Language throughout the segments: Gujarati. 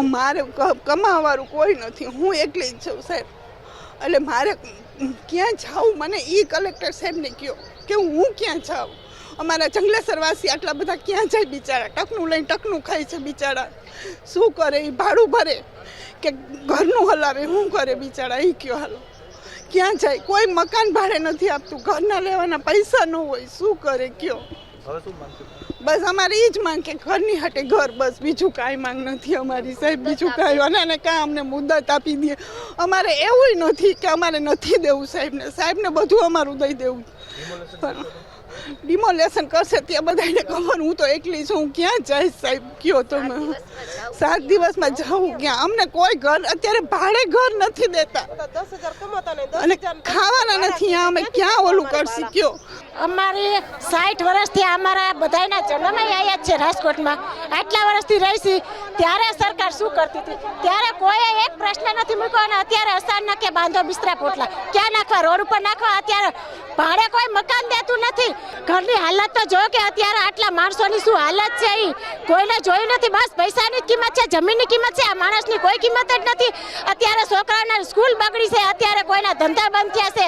મારે ક- કમાવાવાળું કોઈ નથી. હું એકલી જ છું સાહેબ. એટલે મારે ક્યાં જાઉં? મને એ કલેક્ટર સાહેબને કહો કે હું ક્યાં જાઉં? અમારા જંગલેશ્વરવાસી આટલા બધા ક્યાં જાય બિચારા? ટકનું લઈને ટકનું ખાય છે બિચારા. શું કરે? એ ભાડું ભરે કે ઘરનું હલાવે? શું કરે બિચારા? એ કયો હાલો. ક્યાં જાય? કોઈ મકાન ભાડે નથી આપતું. ઘરના લેવાના પૈસા ન હોય. શું કરે? કયો. બસ અમારે એ જ માંગ કે ઘરની હાટે ઘર બસ બીજું કાંઈ માંગ નથી અમારી સાહેબ બીજું કાંઈ. અને અને કાંઈ અમને મુદત આપી દે. અમારે એવું નથી કે અમારે નથી દેવું સાહેબને. સાહેબને બધું અમારું દઈ દેવું. પણ ડિમોલેશન કરશે ત્યાં બધાને ખબર. હું તો એકલી છું. હું ક્યાં જઈશ સાહેબ? કયો તમે? સાત દિવસમાં જાઉં ક્યાં? અમને કોઈ ઘર અત્યારે ભાડે ઘર નથી દેતા. અને ખાવાના નથી. અમે ક્યાં ઓલું કરશી? કયો? અમારી સાઠ વર્ષથી અમારા બધાના જન્મ આવ્યા છે રાજકોટમાં. આટલા વર્ષથી રહીશી, ત્યારે સરકાર શું કરતી હતી? ત્યારે કોઈ એક પ્રશ્ન નથી મૂક્યો અને અત્યારે અસાન કે બાંધો બિસ્તરા પોટલા. ક્યાં નાખવા? રોડ ઉપર નાખવા અત્યારે ભાડે કોઈ મકાન દેતું નથી. ઘરની હાલત તો જો કે અત્યારે આટલા માણસોની શું હાલત છે એ કોઈને જોયું નથી. બસ પૈસાની કિંમત છે, જમીનની કિંમત છે, આ માણસની કોઈ કિંમત જ નથી. અત્યારે છોકરાઓના સ્કૂલ બગડી છે, અત્યારે કોઈના ધંધા બંધ થયા છે.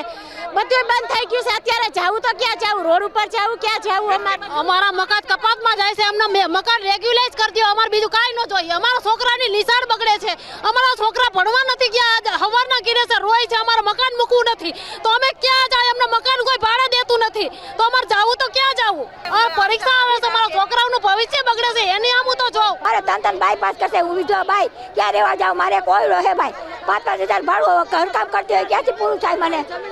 બધું બંધ થઈ ગયું છે. અત્યારે જાવું તો ક્યાં જાવું? રોડ ઉપર જાવું ક્યાં જાવું? અમારે અમારા મકાન કપાતમાં જાય છે. અમને મકાન રેગ્યુલાઇઝ કરી દો અમારે બીજું કાંઈ ન જોઈએ. અમારા છોકરાની નિશાળ બગડે છે. અમારા છોકરા ભણવા નથી ગયા. હવારના ગીરે છે રોય છે અમારે મકાન મૂકવું નથી. તો અમે ક્યાં જાય? અમને મકાન કોઈ ભાડે દેતું નથી. તો અમારે જાવું તો ક્યાં જાવું? પરીક્ષા આવે છે. અમારા છોકરાઓનું ભવિષ્ય બગડે છે. એની આમ હું તો જોઉં. મારે તન તન બાયપાસ કરશે. હું બીજો ભાઈ. ક્યાં રહેવા જાવ મારે કોઈ રહે ભાઈ. પાંચ પાંચ હજાર ભાડું ઘર કામ કરતી હોય. ક્યાંથી પૂરું થાય મને?